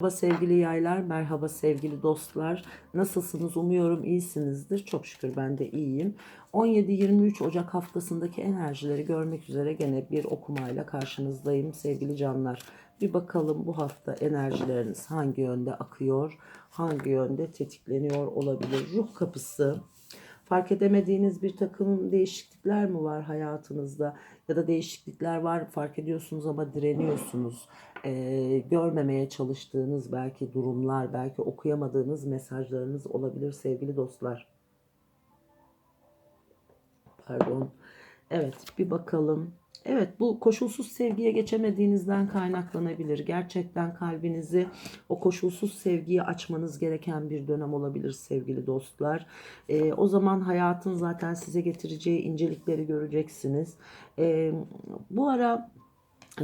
Merhaba sevgili yaylar, merhaba sevgili dostlar. Nasılsınız? Umuyorum iyisinizdir. Çok şükür ben de iyiyim. 17-23 Ocak haftasındaki enerjileri görmek üzere gene bir okumayla karşınızdayım sevgili canlar. Bir bakalım bu hafta enerjileriniz hangi yönde akıyor, hangi yönde tetikleniyor olabilir. Ruh kapısı, fark edemediğiniz bir takım değişiklikler mi var hayatınızda? Ya da değişiklikler var fark ediyorsunuz ama direniyorsunuz. Ee, görmemeye çalıştığınız belki durumlar belki okuyamadığınız mesajlarınız olabilir sevgili dostlar. Pardon. Evet bir bakalım Evet bu koşulsuz sevgiye geçemediğinizden kaynaklanabilir. Gerçekten kalbinizi o koşulsuz sevgiye açmanız gereken bir dönem olabilir sevgili dostlar. Ee, o zaman hayatın zaten size getireceği incelikleri göreceksiniz. Ee, bu ara e,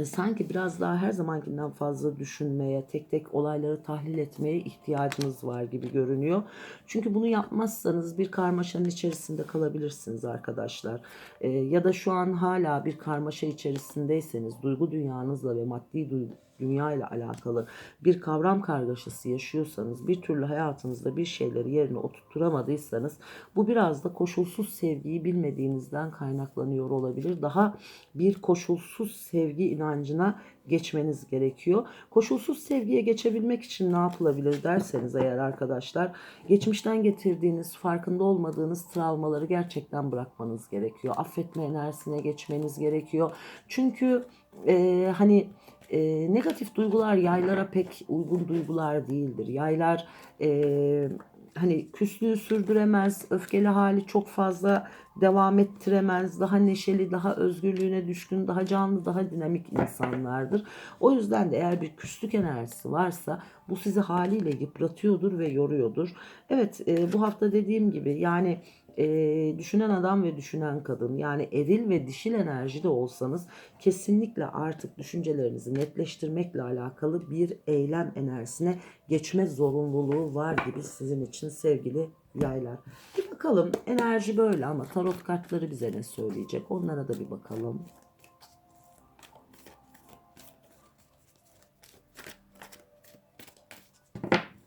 sanki biraz daha her zamankinden fazla düşünmeye, tek tek olayları tahlil etmeye ihtiyacınız var gibi görünüyor. Çünkü bunu yapmazsanız bir karmaşanın içerisinde kalabilirsiniz arkadaşlar. Ee, ya da şu an hala bir karmaşa içerisindeyseniz, duygu dünyanızla ve maddi duygu dünya ile alakalı bir kavram kargaşası yaşıyorsanız, bir türlü hayatınızda bir şeyleri yerine oturtturamadıysanız bu biraz da koşulsuz sevgiyi bilmediğinizden kaynaklanıyor olabilir. Daha bir koşulsuz sevgi inancına geçmeniz gerekiyor. Koşulsuz sevgiye geçebilmek için ne yapılabilir derseniz eğer arkadaşlar geçmişten getirdiğiniz farkında olmadığınız travmaları gerçekten bırakmanız gerekiyor. Affetme enerjisine geçmeniz gerekiyor. Çünkü e, hani e, negatif duygular yaylara pek uygun duygular değildir. Yaylar e, hani küslüğü sürdüremez, öfkeli hali çok fazla devam ettiremez, daha neşeli, daha özgürlüğüne düşkün, daha canlı, daha dinamik insanlardır. O yüzden de eğer bir küslük enerjisi varsa bu sizi haliyle yıpratıyordur ve yoruyordur. Evet e, bu hafta dediğim gibi yani e, düşünen adam ve düşünen kadın yani eril ve dişil enerjide olsanız kesinlikle artık düşüncelerinizi netleştirmekle alakalı bir eylem enerjisine geçme zorunluluğu var gibi sizin için sevgili yaylar. Bir bakalım enerji böyle ama tarot kartları bize ne söyleyecek onlara da bir bakalım.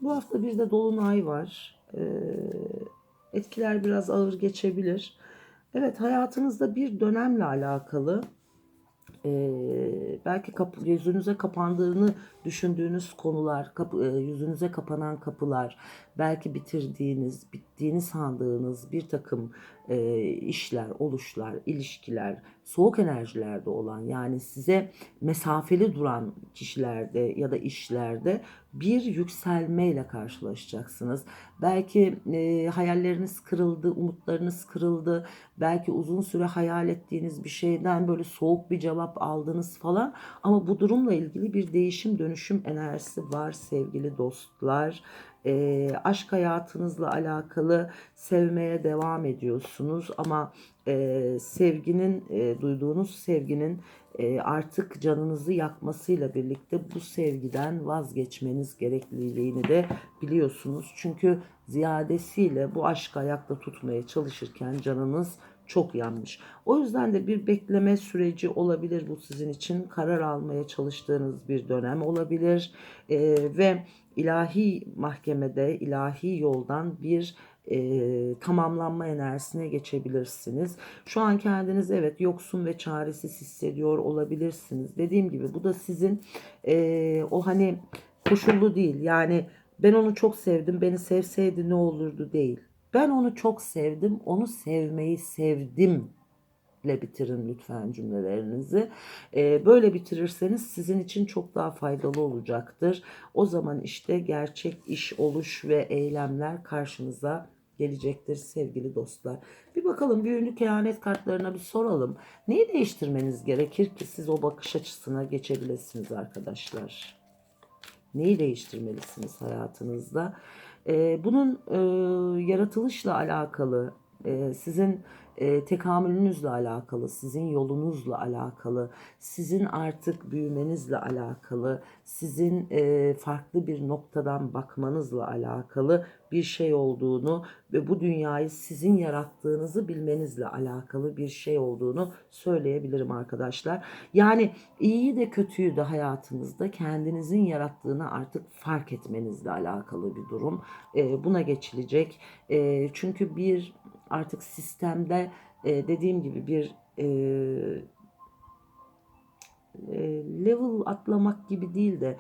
Bu hafta bir de dolunay var. Ee, etkiler biraz ağır geçebilir. Evet hayatınızda bir dönemle alakalı e, belki yüzünüze kapandığını düşündüğünüz konular, e, yüzünüze kapanan kapılar, belki bitirdiğiniz, bittiğini sandığınız bir takım e, işler, oluşlar, ilişkiler, soğuk enerjilerde olan yani size mesafeli duran kişilerde ya da işlerde bir yükselmeyle karşılaşacaksınız. Belki e, hayalleriniz kırıldı, umutlarınız kırıldı. Belki uzun süre hayal ettiğiniz bir şeyden böyle soğuk bir cevap aldınız falan. Ama bu durumla ilgili bir değişim dönüşüm enerjisi var sevgili dostlar e, aşk hayatınızla alakalı sevmeye devam ediyorsunuz ama e, sevginin e, duyduğunuz sevginin e, artık canınızı yakmasıyla birlikte bu sevgiden vazgeçmeniz gerekliliğini de biliyorsunuz. Çünkü ziyadesiyle bu aşkı ayakta tutmaya çalışırken canınız çok yanmış. O yüzden de bir bekleme süreci olabilir bu sizin için. Karar almaya çalıştığınız bir dönem olabilir. Ee, ve ilahi mahkemede, ilahi yoldan bir e, tamamlanma enerjisine geçebilirsiniz. Şu an kendiniz evet yoksun ve çaresiz hissediyor olabilirsiniz. Dediğim gibi bu da sizin e, o hani koşullu değil. Yani ben onu çok sevdim, beni sevseydi ne olurdu değil. Ben onu çok sevdim, onu sevmeyi sevdim ile bitirin lütfen cümlelerinizi. Ee, böyle bitirirseniz sizin için çok daha faydalı olacaktır. O zaman işte gerçek iş, oluş ve eylemler karşınıza gelecektir sevgili dostlar. Bir bakalım büyülü kehanet kartlarına bir soralım. Neyi değiştirmeniz gerekir ki siz o bakış açısına geçebilirsiniz arkadaşlar? Neyi değiştirmelisiniz hayatınızda? Bunun yaratılışla alakalı sizin e, tekamülünüzle alakalı, sizin yolunuzla alakalı, sizin artık büyümenizle alakalı, sizin e, farklı bir noktadan bakmanızla alakalı bir şey olduğunu ve bu dünyayı sizin yarattığınızı bilmenizle alakalı bir şey olduğunu söyleyebilirim arkadaşlar. Yani iyiyi de kötüyü de hayatınızda kendinizin yarattığını artık fark etmenizle alakalı bir durum. E, buna geçilecek. E, çünkü bir artık sistemde e, dediğim gibi bir e, e, level atlamak gibi değil de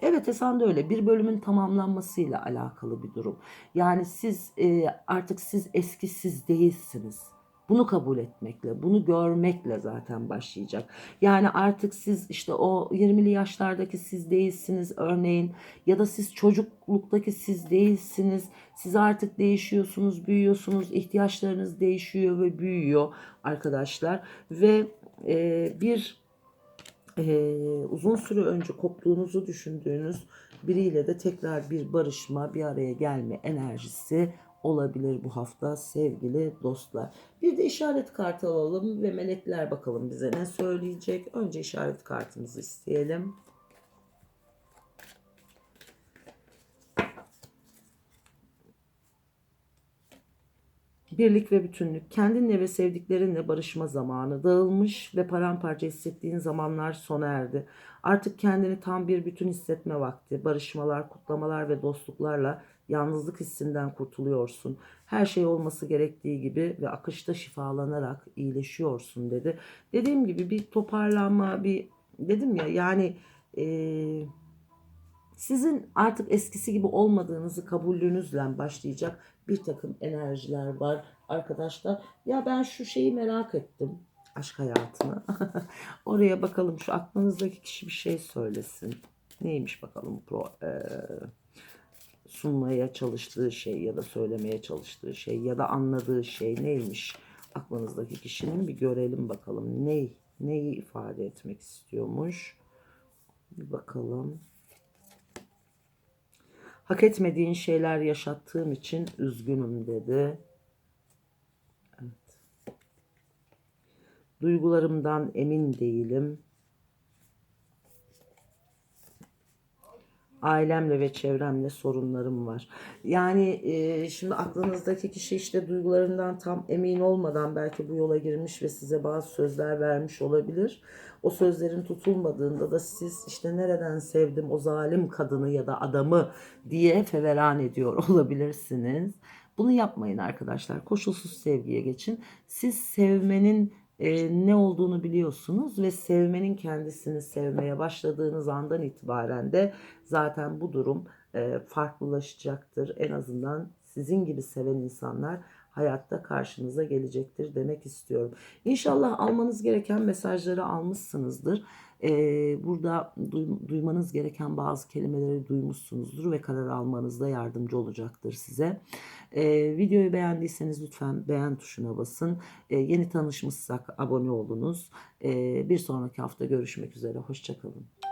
evet Esen de öyle bir bölümün tamamlanmasıyla alakalı bir durum. Yani siz e, artık siz eski siz değilsiniz. Bunu kabul etmekle, bunu görmekle zaten başlayacak. Yani artık siz işte o 20'li yaşlardaki siz değilsiniz örneğin ya da siz çocukluktaki siz değilsiniz. Siz artık değişiyorsunuz, büyüyorsunuz, ihtiyaçlarınız değişiyor ve büyüyor arkadaşlar. Ve e, bir e, uzun süre önce koptuğunuzu düşündüğünüz biriyle de tekrar bir barışma, bir araya gelme enerjisi olabilir bu hafta sevgili dostlar. Bir de işaret kartı alalım ve melekler bakalım bize ne söyleyecek. Önce işaret kartımızı isteyelim. Birlik ve bütünlük. Kendinle ve sevdiklerinle barışma zamanı dağılmış ve paramparça hissettiğin zamanlar sona erdi. Artık kendini tam bir bütün hissetme vakti. Barışmalar, kutlamalar ve dostluklarla yalnızlık hissinden kurtuluyorsun. Her şey olması gerektiği gibi ve akışta şifalanarak iyileşiyorsun dedi. Dediğim gibi bir toparlanma, bir dedim ya yani eee sizin artık eskisi gibi olmadığınızı kabulünüzle başlayacak bir takım enerjiler var arkadaşlar. Ya ben şu şeyi merak ettim. Aşk hayatını. Oraya bakalım şu aklınızdaki kişi bir şey söylesin. Neymiş bakalım pro, e, sunmaya çalıştığı şey ya da söylemeye çalıştığı şey ya da anladığı şey neymiş? Aklınızdaki kişinin bir görelim bakalım. Ney? Neyi ifade etmek istiyormuş? Bir bakalım. Hak etmediğin şeyler yaşattığım için üzgünüm dedi. Evet. Duygularımdan emin değilim. Ailemle ve çevremle sorunlarım var. Yani e, şimdi aklınızdaki kişi işte duygularından tam emin olmadan belki bu yola girmiş ve size bazı sözler vermiş olabilir. O sözlerin tutulmadığında da siz işte nereden sevdim o zalim kadını ya da adamı diye feveran ediyor olabilirsiniz. Bunu yapmayın arkadaşlar. Koşulsuz sevgiye geçin. Siz sevmenin e, ne olduğunu biliyorsunuz ve sevmenin kendisini sevmeye başladığınız andan itibaren de zaten bu durum e, farklılaşacaktır. En azından sizin gibi seven insanlar hayatta karşınıza gelecektir demek istiyorum. İnşallah almanız gereken mesajları almışsınızdır. Ee, burada duy, duymanız gereken bazı kelimeleri duymuşsunuzdur ve karar almanızda yardımcı olacaktır size. Ee, videoyu beğendiyseniz lütfen beğen tuşuna basın. Ee, yeni tanışmışsak abone olunuz. Ee, bir sonraki hafta görüşmek üzere. Hoşçakalın.